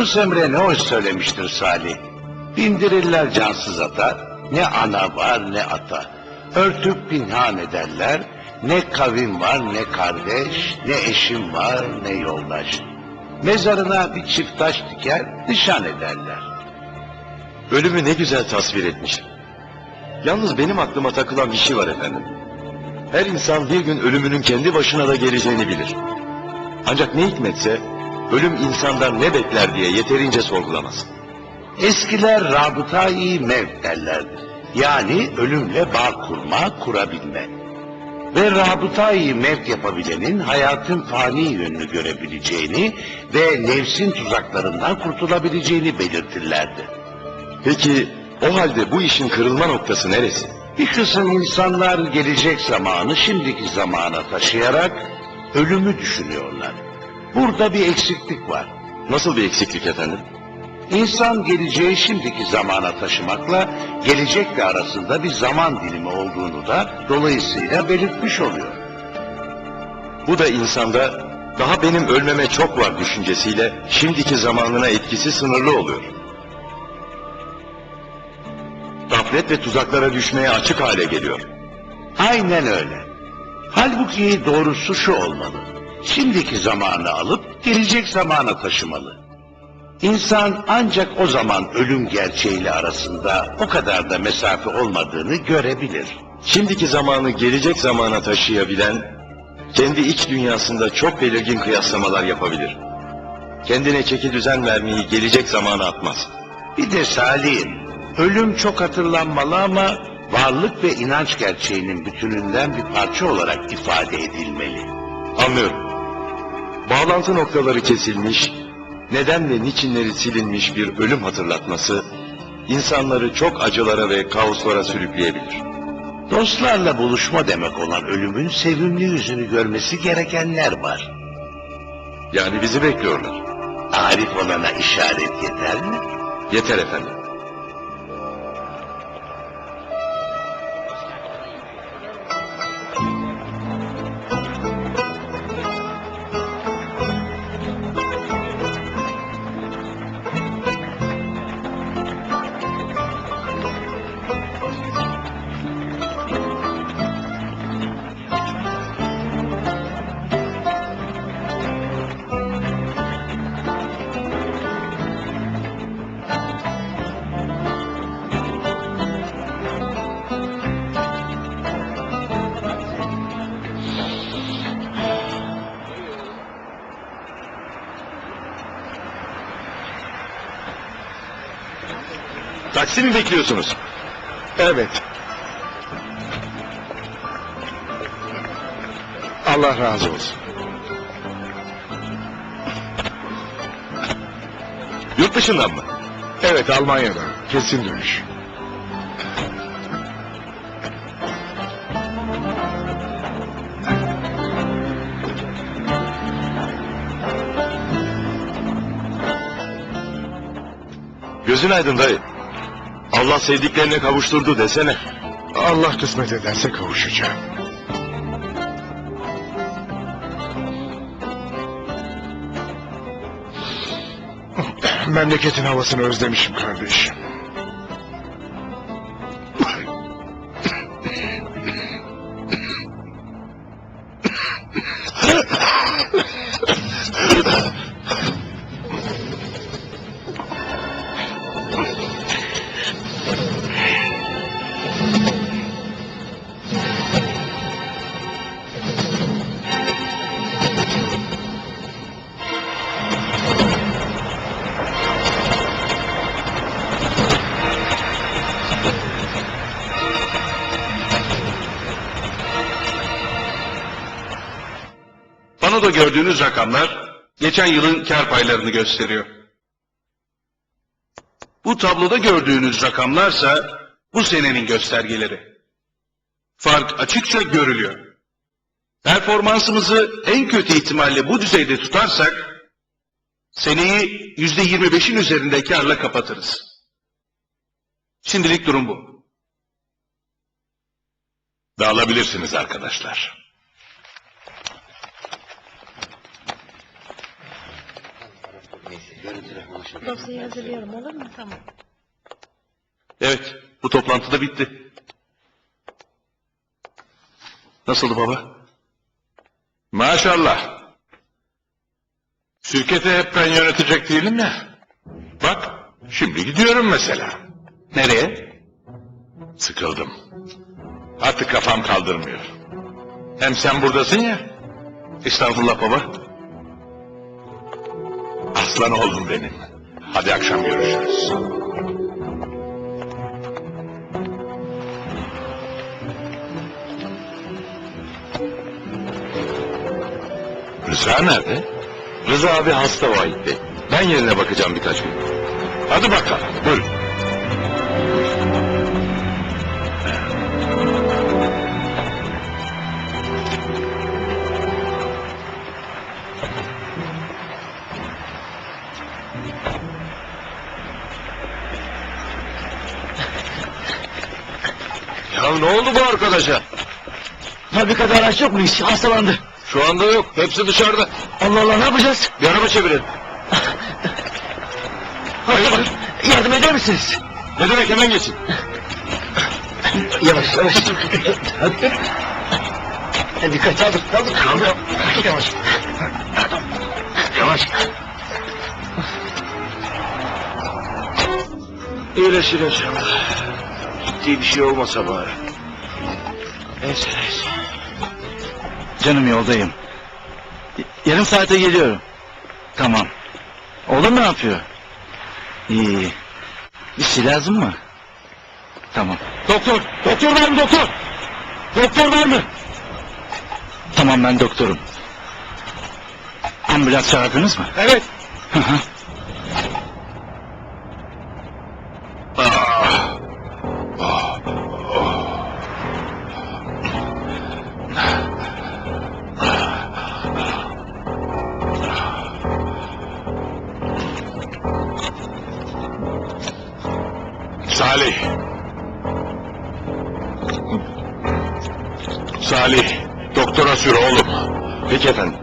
Yunus Emre ne hoş söylemiştir Salih. Bindirirler cansız ata, ne ana var ne ata. Örtüp pinhan ederler, ne kavim var ne kardeş, ne eşim var ne yoldaş. Mezarına bir çift taş diker, nişan ederler. Ölümü ne güzel tasvir etmiş. Yalnız benim aklıma takılan bir şey var efendim. Her insan bir gün ölümünün kendi başına da geleceğini bilir. Ancak ne hikmetse ölüm insandan ne bekler diye yeterince sorgulamaz. Eskiler rabıta-i mevt derlerdi. Yani ölümle bağ kurma, kurabilme. Ve rabıta-i mevt yapabilenin hayatın fani yönünü görebileceğini ve nefsin tuzaklarından kurtulabileceğini belirtirlerdi. Peki o halde bu işin kırılma noktası neresi? Bir kısım insanlar gelecek zamanı şimdiki zamana taşıyarak ölümü düşünüyorlar. Burada bir eksiklik var. Nasıl bir eksiklik efendim? İnsan geleceği şimdiki zamana taşımakla gelecekle arasında bir zaman dilimi olduğunu da dolayısıyla belirtmiş oluyor. Bu da insanda daha benim ölmeme çok var düşüncesiyle şimdiki zamanına etkisi sınırlı oluyor. Gaflet ve tuzaklara düşmeye açık hale geliyor. Aynen öyle. Halbuki doğrusu şu olmalı. Şimdiki zamanı alıp gelecek zamana taşımalı. İnsan ancak o zaman ölüm gerçeğiyle arasında o kadar da mesafe olmadığını görebilir. Şimdiki zamanı gelecek zamana taşıyabilen, kendi iç dünyasında çok belirgin kıyaslamalar yapabilir. Kendine çeki düzen vermeyi gelecek zamana atmaz. Bir de Salih'im, ölüm çok hatırlanmalı ama varlık ve inanç gerçeğinin bütününden bir parça olarak ifade edilmeli. Anlıyorum. Bağlantı noktaları kesilmiş, neden ve niçinleri silinmiş bir ölüm hatırlatması, insanları çok acılara ve kaoslara sürükleyebilir. Dostlarla buluşma demek olan ölümün sevimli yüzünü görmesi gerekenler var. Yani bizi bekliyorlar. Arif olana işaret yeter mi? Yeter efendim. Taksi mi bekliyorsunuz? Evet. Allah razı olsun. Yurt dışından mı? Evet Almanya'da. Kesin dönüş. Gözün aydın dayı. Allah sevdiklerine kavuşturdu desene. Allah kısmet ederse kavuşacağım. Memleketin havasını özlemişim kardeşim. Panoda gördüğünüz rakamlar geçen yılın kar paylarını gösteriyor. Bu tabloda gördüğünüz rakamlarsa bu senenin göstergeleri. Fark açıkça görülüyor. Performansımızı en kötü ihtimalle bu düzeyde tutarsak, seneyi yüzde yirmi beşin üzerinde karla kapatırız. Şimdilik durum bu. Dağılabilirsiniz arkadaşlar. Dosyayı hazırlıyorum olur mu? Tamam. Evet, bu toplantı da bitti. Nasıldı baba? Maşallah. Şirketi hep ben yönetecek değilim ya. Bak, şimdi gidiyorum mesela. Nereye? Sıkıldım. Artık kafam kaldırmıyor. Hem sen buradasın ya. Estağfurullah baba. Aslan oğlum benim. Hadi akşam görüşürüz. Rıza nerede? Rıza abi hasta Vahit Bey. Ben yerine bakacağım birkaç gün. Hadi bakalım. Buyurun. Ne oldu bu arkadaşa? Fabrikada araç yok mu hiç? Hastalandı. Şu anda yok. Hepsi dışarıda. Allah Allah ne yapacağız? Bir araba çevirin. Hayır. Yardım eder misiniz? Ne demek hemen geçin. Yavaş yavaş. Hadi. Dikkat kaldır kaldır kaldır. Yavaş. Yavaş. İyileşir inşallah. Ciddi bir şey olmasa bari. Neyse neyse. Canım yoldayım. Y- Yarım saate geliyorum. Tamam. Oğlum ne yapıyor? İyi iyi. Bir şey lazım mı? Tamam. Doktor! Doktor var mı doktor? Doktor var mı? Tamam ben doktorum. Ambulans çağırdınız mı? Evet. Hı hı. Salih. Salih. Doktora sür oğlum. Peki efendim.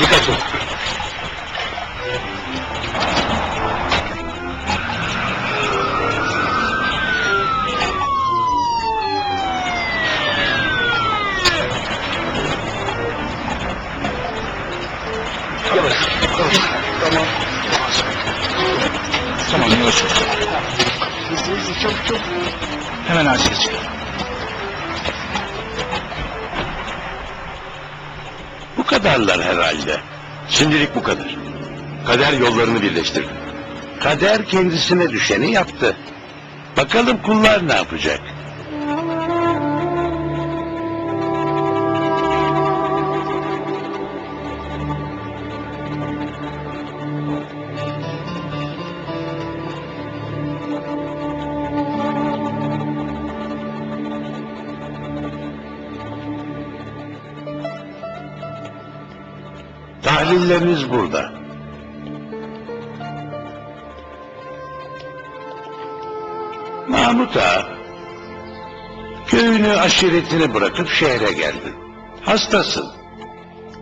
Dikkat et. Yavaş. Yavaş. Tamam. Tamam yavaş. Çok çok. Hemen acil çık. Kadarlar herhalde. Şimdilik bu kadar. Kader yollarını birleştirdi. Kader kendisine düşeni yaptı. Bakalım kullar ne yapacak? Tahlilleriniz burada. Mahmut Ağa, köyünü aşiretini bırakıp şehre geldin. Hastasın.